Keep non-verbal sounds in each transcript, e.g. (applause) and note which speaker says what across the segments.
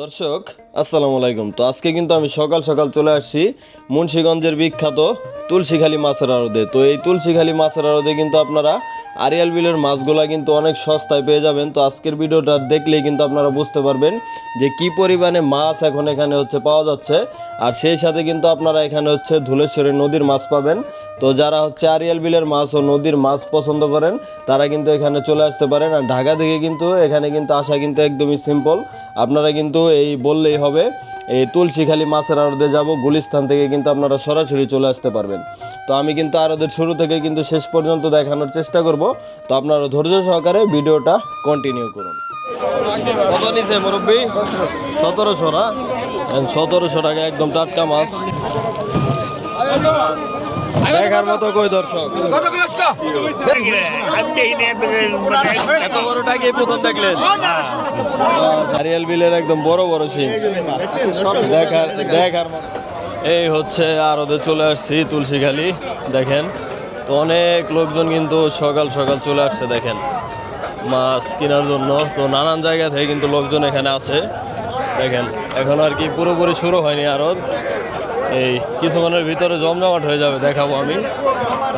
Speaker 1: দর্শক, আসসালামু আলাইকুম। তো আজকে কিন্তু আমি সকাল সকাল চলে আসছি মুন্সীগঞ্জের বিখ্যাত তুলসীখালী মাছের আড়দে তো এই তুলসীখালী মাছের আড়দে কিন্তু আপনারা আরিয়াল বিলের মাছগুলা কিন্তু অনেক সস্তায় পেয়ে যাবেন। তো আজকের ভিডিওটা দেখলেই কিন্তু আপনারা বুঝতে পারবেন যে কি পরিমাণে মাছ এখন এখানে হচ্ছে পাওয়া যাচ্ছে। আর সেই সাথে কিন্তু আপনারা এখানে হচ্ছে ধুলেশ্বরী নদীর মাছ পাবেন। তো যারা হচ্ছে আরিয়াল বিলের মাছ ও নদীর মাছ পছন্দ করেন, তারা কিন্তু এখানে চলে আসতে পারেন। আর ঢাকা থেকে কিন্তু এখানে কিন্তু আসা কিন্তু একদমই সিম্পল আপনারা কিন্তু এই বললেই হবে, এই তুলসীখালী মাছের আড়তে যাব, গুলিস্তান থেকে কিন্তু আপনারা সরাসরি চলে আসতে পারবেন। তো আমি কিন্তু আড়তের শুরু থেকে কিন্তু শেষ পর্যন্ত দেখানোর চেষ্টা করব। তো আপনারা ধৈর্য সহকারে ভিডিওটা কন্টিনিউ করুন। মুরব্বী? সতেরোশো না? সতেরোশো টাকা একদম টাটকা মাছ। দেখার মতো কই দর্শক? এত বড় টাকে প্রথম দেখলেন। আরিয়াল বিলের একদম বড় বড় সিং। দেখার দেখার এই হচ্ছে আর ওদের চলে আসছি তুলসীখালি দেখেন। তো অনেক লোকজন কিন্তু সকাল সকাল চলে আসছে দেখেন। মাছ কেনার জন্য। তো নানান জায়গা থেকে কিন্তু লোকজন এখানে আছে দেখেন। এখন আর কি পুরোপুরি শুরু হয়নি আরত এই কিছুক্ষণের ভিতরে জমজমাট হয়ে যাবে, দেখাবো আমি।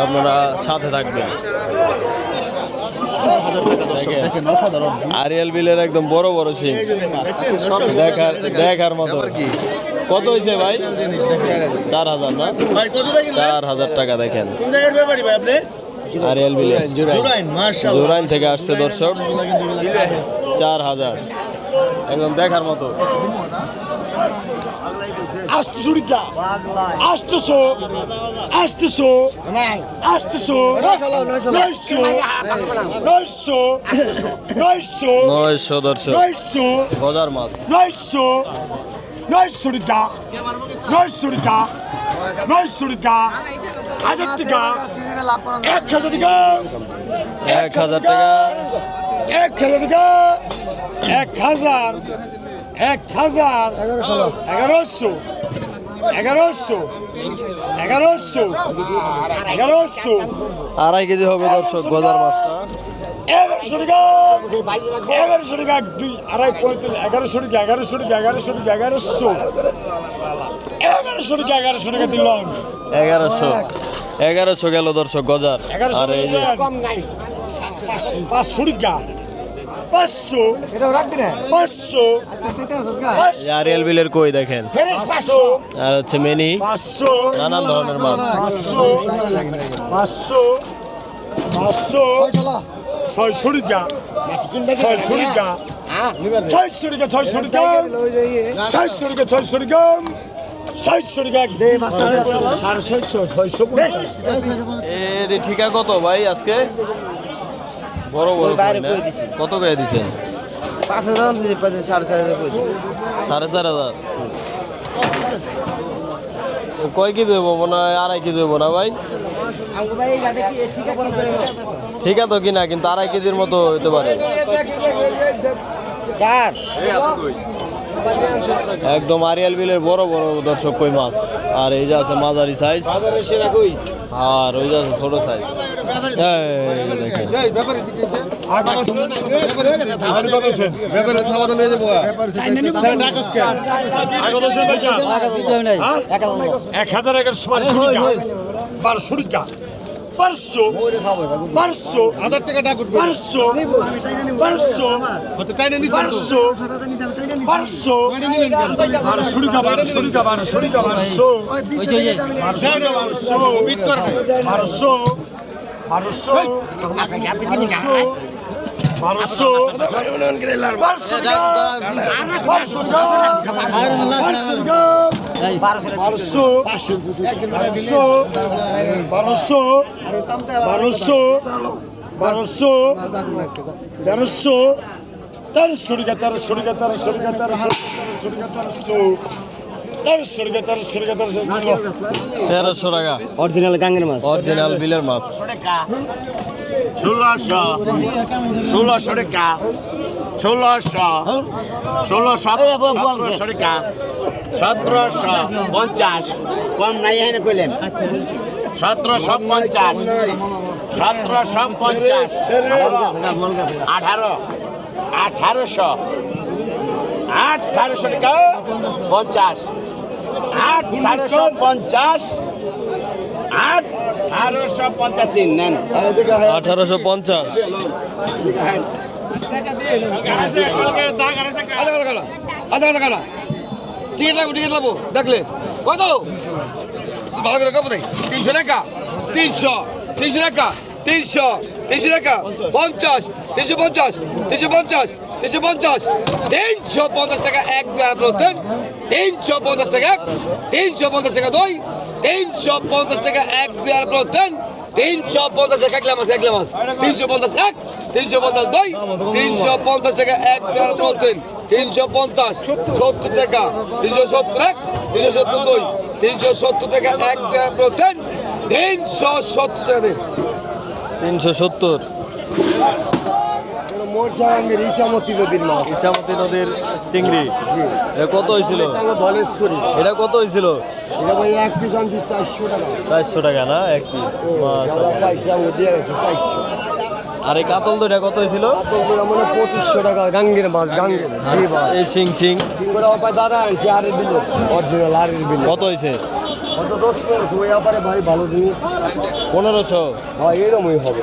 Speaker 1: আপনারা সাথে থাকবেন। আরিয়াল বিলের একদম বড় বড় সিং। দেখার দেখার মতো। কত হয়েছে ভাই? চার হাজার না? চার হাজার টাকা দেখেন। আরিয়াল বিলে। জোরাইন থেকে আসছে দর্শক। চার হাজার। একদম দেখার মতো।
Speaker 2: আষ্টশো আষ্টশো আষ্টশো আষ্টশো নয়শো নয়শো নয়শো
Speaker 1: নয়শো দর্শক।
Speaker 2: নয়শো
Speaker 1: গজার মাছ।
Speaker 2: নয়শো নয়শো টাকা নয়শো টাকা নয়শো টাকা হাজার টাকা। এক হাজার টাকা।
Speaker 1: এক হাজার টাকা।
Speaker 2: এক হাজার টাকা। এক হাজার। এক হাজার। এগারোশো। এগারোশো। এগারোশো। এগারোশো।
Speaker 1: আড়াই কেজি হবে দর্শক গজার মাছটা।
Speaker 2: এগারোশো টাকা। এগারোশো টাকা দুই আড়াই পঁয়ত্রিশ এগারোশো টাকা এগারোশো টাকা এগারোশো টাকা এগারোশো। এগারোশো টাকা এগারোশো টাকা দিলাম।
Speaker 1: এগারোশো। এগারোশো গেল দর্শক গজার।
Speaker 2: এগারোশো
Speaker 1: আর এই যে
Speaker 2: পাঁচশো টাকা। পাঁচশো
Speaker 3: এটাও রাখবি না?
Speaker 2: পাঁচশো
Speaker 1: বিলের কই দেখেন?
Speaker 2: পাঁচশো।
Speaker 1: আর হচ্ছে মেনি।
Speaker 2: পাঁচশো।
Speaker 1: নানান ধরনের মাছ।
Speaker 2: পাঁচশো। পাঁচশো। পাঁচশো।
Speaker 3: চলো
Speaker 2: ছয়শো টাকা ছয়শো টাকা ছয়শো টাকা ছয়শো টাকা
Speaker 3: ওই যে
Speaker 2: ছয়শো টাকা ছয়শো টাকা ছয়শো টাকা সাড়ে ছয়শো ছয়শো
Speaker 1: ঠিকা কত ভাই আজকে? বড় বড়
Speaker 3: বাইরে
Speaker 1: কই
Speaker 3: দিছি।
Speaker 1: কত করে দিছেন?
Speaker 3: পাঁচ হাজার দিছি, পাঁচ সাড়ে চার হাজার করে
Speaker 1: সাড়ে চার হাজার? কয় কেজি হব মনে হয় আড়াই কেজি হব না ভাই?
Speaker 3: ঠিক আছে
Speaker 1: ঠিক আছে কিনা কিন্তু আড়াই কেজির মতো হতে পারে। একদম আরিয়াল বিলের বড় বড় দর্শক কই মাছ। আর এই যে আছে মাঝারি সাইজ আর ওই যে আছে ছোট সাইজ
Speaker 2: এক হাজার বারোশো টাকা হাজার বারোশো বারোশো টাকা বারোশো টাকা বারোশো টাকা বারোশো বারোশো বারোশো বারোশো বারোশো বারোশো বারোশো বারোশো টাকা বারোশো বারোশো বারোশো বারোশো বারোশো তেরোশো তেরোশো টাকা
Speaker 3: অরিজিনাল গাঙ্গের মাছ
Speaker 1: অরিজিনাল বিলের মাছ
Speaker 4: ষোলোশো ষোলোশো টাকা ষোলোশো ষোলোশো সতেরোশো টাকা সতেরোশো পঞ্চাশ কম নাই এখানে কইলেন সতেরোশো পঞ্চাশ সতেরোশো পঞ্চাশ আঠারো আঠারোশো আঠারোশো টাকা পঞ্চাশ আঠারোশো পঞ্চাশ আঠারোশো পঞ্চাশ তিন নেন
Speaker 1: আঠারোশো পঞ্চাশ
Speaker 5: টিকিট লাগবো টিকিট লাগবো দেখলে কত ভালো করে কত তিনশো টাকা তিনশো তিনশো টাকা তিনশো তিনশো টাকা, পঞ্চাশ, তিনশো পঞ্চাশ তিনশো পঞ্চাশ তিনশো পঞ্চাশ তিনশো পঞ্চাশ টাকা এক প্রতি তিনশো পঞ্চাশ টাকা তিনশো পঞ্চাশ টাকা দুই, তিনশো পঞ্চাশ টাকা এক দুই আর প্রতি তিনশো পঞ্চাশ এক গ্লামাস এক গ্লামাস তিনশো পঞ্চাশ এক, তিনশো পঞ্চাশ দুই, তিনশো পঞ্চাশ টাকা এক চার তিন তিনশো পঞ্চাশ, সত্তর টাকা। তিনশো সত্তর এক, তিনশো সত্তর দুই, তিনশো সত্তর টাকা এক চার তিন তিনশো সত্তর টাকা দিন।
Speaker 1: তিনশো সত্তর।
Speaker 3: ইচামতি নদীর মাছ।
Speaker 1: নদীর চিংড়ি। এটা কত হয়েছিল?
Speaker 3: ধলেশ্বরী।
Speaker 1: এটা কত হয়েছিল?
Speaker 3: এটা ভাই এক পিস আনছি চারশো টাকা।
Speaker 1: চারশো টাকা না? এক পিস।
Speaker 3: দাদা পয়সা দিয়ে গেছে চারশো।
Speaker 1: আর এই কাতল দুইটা কত হয়েছিল?
Speaker 3: মানে পঁচিশশো টাকা গাঙ্গের মাছ গাঙ্গের।
Speaker 1: এই সিং
Speaker 3: দাদা আনছি আরের বিল। অরিজিনাল আরের বিল।
Speaker 1: কত হয়েছে?
Speaker 3: কত দোষ করেছে ওই ব্যাপারে ভাই ভালো জিনিস।
Speaker 1: পনেরোশো?
Speaker 3: হ্যাঁ এরকমই হবে।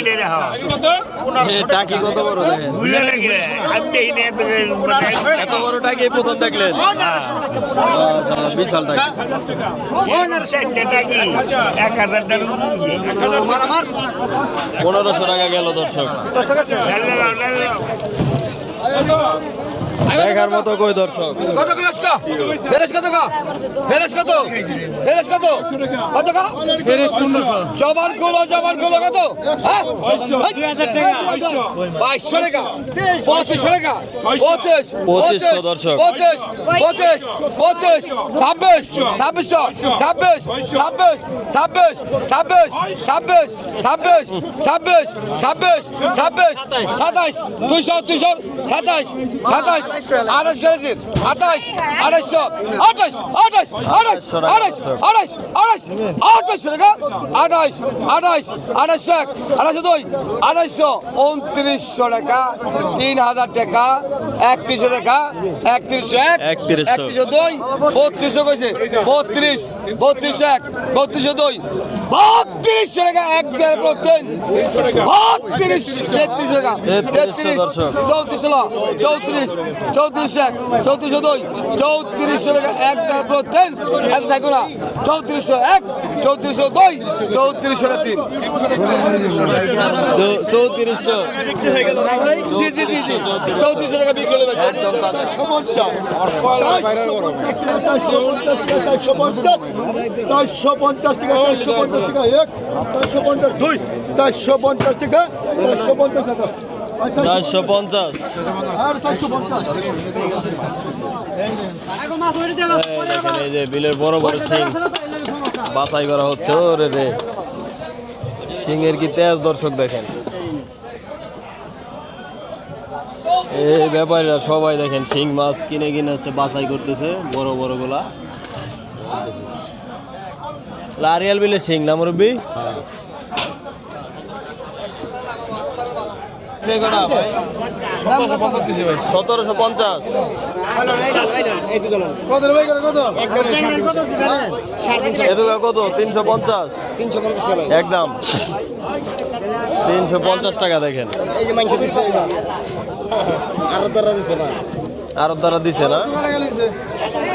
Speaker 1: টাকি এ টাকি কত বড় দেখেন? এত বড় টাকি প্রথম দেখলেন? বিশাল টাকি পনেরোশো টাকা গেল দর্শক। দেখার মতো কই দর্শক
Speaker 5: কত বিরাজ কত বিরাজ বেরেশ কত বেরেশ কত কত কা বেরেশ 1500 জবানগুলো জবানগুলো কত হ্যাঁ 2000 টাকা 2500 টাকা 2500
Speaker 1: টাকা 25
Speaker 5: 2500 দর্শক 25 25 25 26 2600 26 26 26 26 26 26 26 26 27 200 200 27 27 আঠাশ করেছেন আঠাশ আঠাশশো আঠাশ আঠাশ আঠাশ আঠাশ আঠাশ আঠাশ আঠাশ টাকা। আঠাশ আঠাশ আঠাশশো এক আঠাশশো দুই আঠাশশো উনত্রিশশো টাকা তিন হাজার টাকা একত্রিশশো টাকা একত্রিশশো এক
Speaker 1: একত্রিশশো।
Speaker 5: একত্রিশশো দুই বত্রিশশো কইছে বত্রিশ বত্রিশশো এক বত্রিশশো দুই বত্রিশশো টাকা এক দেড় প্রত্যেক বত্রিশ তেত্রিশশো টাকা তেত্রিশ। চৌত্রিশ হলো চৌত্রিশ চৌত্রিশ এক চৌত্রিশশো দুই চৌত্রিশশো টাকা এক দেড় প্রত্যেক এক থাকো না চৌত্রিশশো এক চৌত্রিশশো দুই চৌত্রিশশো তিন
Speaker 1: চৌত্রিশশো
Speaker 5: জি জি জি জি চৌত্রিশশো টাকা বিক্রি হলো
Speaker 1: একদম তাজা।
Speaker 2: চারশো পঞ্চাশ টাকা চারশো পঞ্চাশ টাকা এক চারশো পঞ্চাশ। দুই চারশো পঞ্চাশ টাকা চারশো পঞ্চাশ টাকা।
Speaker 1: চারশো পঞ্চাশ।
Speaker 2: আর চারশো পঞ্চাশ।
Speaker 1: দেখেন এই যে বিলের বড় বড় শিং। বাছাই করা হচ্ছে ওরে রে। শিংয়ের কি তেজ দর্শক দেখেন। এই ব্যাপারীরা সবাই দেখেন শিং মাছ কিনে কিনে হচ্ছে বাছাই করতেছে বড় বড়গুলা লারিয়াল বিলে সিং না মুরব্বি? সতেরোশো পঞ্চাশ।
Speaker 2: কত?
Speaker 1: তিনশো পঞ্চাশ। একদম। তিনশো পঞ্চাশ টাকা দেখেন।
Speaker 3: আরও তারা
Speaker 1: দিছে না?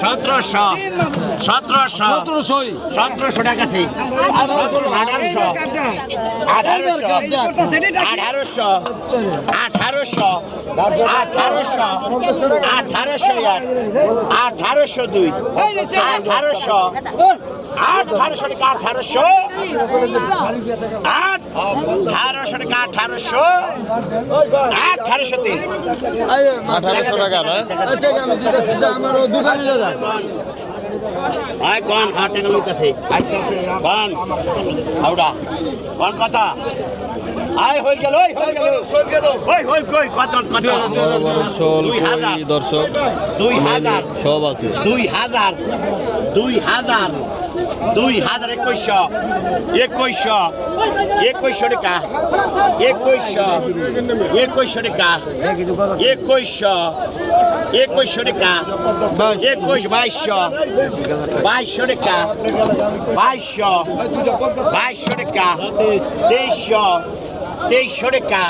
Speaker 4: সতেরোশো। সতেরোশো।
Speaker 3: সতেরোশোই
Speaker 4: সতেরোশো টাকা আছে আঠারোশো। আঠারোশো। আঠারোশো। আঠারোশো। আঠারোশো। আঠারোশো এক আঠারোশো। আট আঠারোশো টাকা আঠারোশো। আট আঠারোশো টাকা আঠারোশো। আঠারোশো তিন
Speaker 1: আঠারোশো টাকা
Speaker 4: আয় কন? হাটে কাছে কন? হাওড়া কন কথা? আয় হয়ে গেল
Speaker 1: দর্শক।
Speaker 4: দুই হাজার।
Speaker 1: সব আছে।
Speaker 4: দুই হাজার। দুই হাজার। দুই হাজার একুশশো একুশশো একুশশো টাকা একুশশো একুশশো টাকা একুশশো একুশশো টাকা একুশ বাইশশো বাইশশো টাকা বাইশশো বাইশশো টাকা তেইশশো তেইশশো টাকা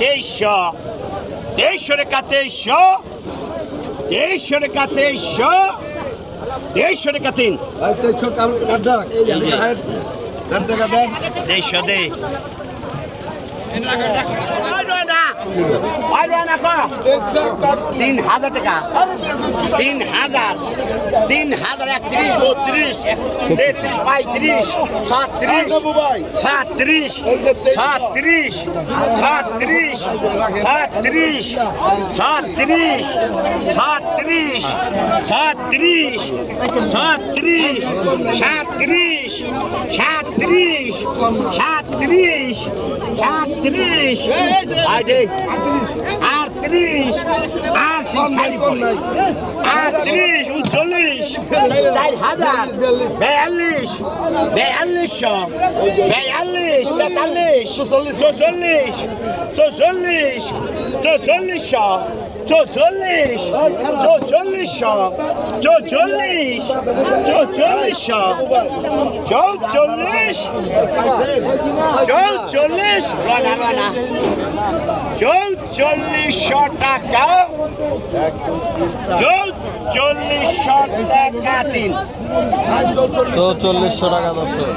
Speaker 4: তেইশশো তেইশশো টাকা তেইশশো তেইশশো টাকা তেইশশো তেইশশো টাকা তিন দেড়শো দে। তিন হাজার টাকা তিন হাজার তিন হাজার একত্রিশ বত্রিশ তেত্রিশ পঁয়ত্রিশ সাতত্রিশ সাতত্রিশ সাতত্রিশ সাতত্রিশ সাতত্রিশ সাতত্রিশ সাতত্রিশ সাতত্রিশ সাতত্রিশ সাতত্রিশ সাতত্রিশ সাতত্রিশ সাতত্রিশ আটত্রিশ। আটত্রিশ। করে। আটত্রিশ। উনচল্লিশ। চার হাজার। বেয়াল্লিশ। বেয়াল্লিশশো। বেয়াল্লিশ তেতাল্লিশ চৌচল্লিশ। চৌচল্লিশ চৌচল্লিশশো চৌচল্লিশ চৌচল্লিশশো চৌচল্লিশ চৌচল্লিশশো চৌচল্লিশ চৌচল্লিশ চৌচল্লিশশো টাকা। চৌচল্লিশশো টাকা। তিন
Speaker 1: চৌচল্লিশশো টাকা
Speaker 6: দলশ্রী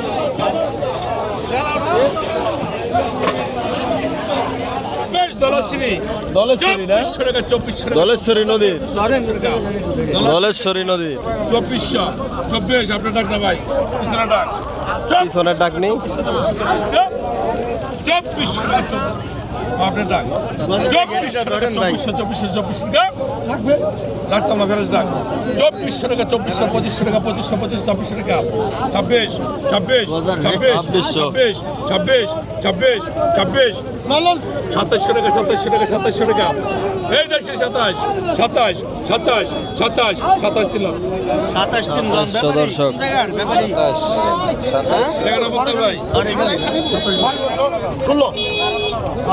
Speaker 6: (laughs)
Speaker 1: দলেশ্বরী নদী। দলেশ্বরী নদী।
Speaker 6: চব্বিশশো। চব্বিশ আপনার ডাক না ভাই? পিছনে ডাক।
Speaker 1: পিছনের ডাক নেই।
Speaker 6: চব্বিশশো আপনার ডাক। চব্বিশশো টাকা চব্বিশশো চব্বিশশো চব্বিশ টাকা রাখতাম না ফেরত ডাক চব্বিশশো টাকা চব্বিশশো পঁচিশশো টাকা পঁচিশশো পঁচিশ ছাব্বিশশো টাকা। ছাব্বিশ ছাব্বিশ ছাব্বিশ। ছাব্বিশ ছাব্বিশ ছাব্বিশ ছাব্বিশ। মালন সাতাশশো টাকা সাতাশশো টাকা সাতাশশো টাকা। এই দেশে সাতাশ সাতাশ সাতাশ সাতাশ সাতাশ দিল
Speaker 1: পাঁচশো দর্শক
Speaker 6: এগারো বলতে ভাই
Speaker 7: ষোলো।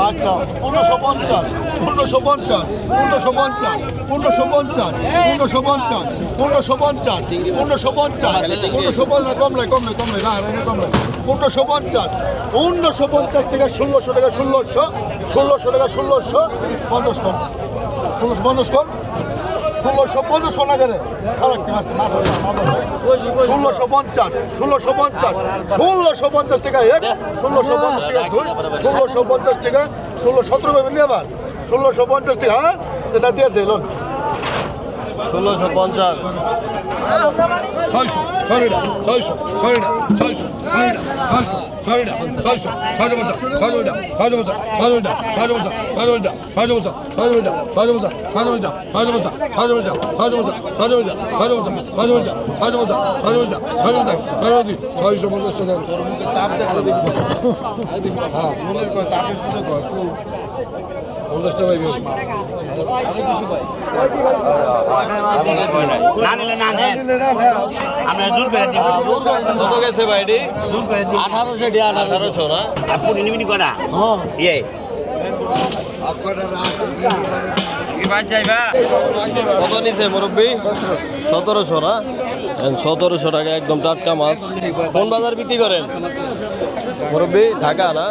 Speaker 7: আচ্ছা পনেরোশো পঞ্চাশ পনেরোশো পঞ্চাশ পনেরোশো পঞ্চাশ পনেরোশো পঞ্চাশ পনেরোশো পঞ্চাশ পনেরোশো পঞ্চাশ পনেরোশো পঞ্চাশ পনেরোশো পঞ্চাশ কম নাই কম নাই কম নাই না না কম নাই পনেরোশো পঞ্চাশ পনেরোশো পঞ্চাশ থেকে ষোলোশো টাকা, ষোলোশো ষোলোশো টাকা, ষোলোশো, পঞ্চাশ কম। ষোলোশো, পঞ্চাশ কম। ষোলোশো পঞ্চাশ আগে ষোলোশো পঞ্চাশ ষোলোশো পঞ্চাশ ষোলোশো পঞ্চাশ টাকা এক ষোলোশো পঞ্চাশ টাকা দুই ষোলোশো পঞ্চাশ টাকা ষোলো সতেরো পাবেন নি আবার ষোলোশো পঞ্চাশ টাকা হ্যাঁ এটা দিয়ে দিল
Speaker 1: ষোলোশো পঞ্চাশ
Speaker 6: ছয়শো ছয়টা ছয়শো ছয়টা ছয়শো ছয়টা ছয়শো ছয়টা ছয়শো ছয়টা ছয়টা মজা ছয়টা ছয়টা মজা ছয়টা ছয়টা মজা ছয়টা মজা ছয়টা মজা ছয়টা মজা ছয়টা মজা ছয়টা মজা ছয়শো পঞ্চাশ টাকা পঞ্চাশ টাকা পাইবে
Speaker 4: না নিলে না নেন আমরা জোর করে দিব
Speaker 1: কত গেছে ভাইডি
Speaker 4: জোর করে দিব
Speaker 1: আঠারোশো আঠারোশো না
Speaker 4: আপনি নিমিনি করা ইয়ে
Speaker 1: কত নিছে মুরব্বী? সতেরোশো না? সতেরোশো টাকা একদম টাটকা মাছ। কোন বাজার বিক্রি করেন? মুরব্বী, ঢাকা না?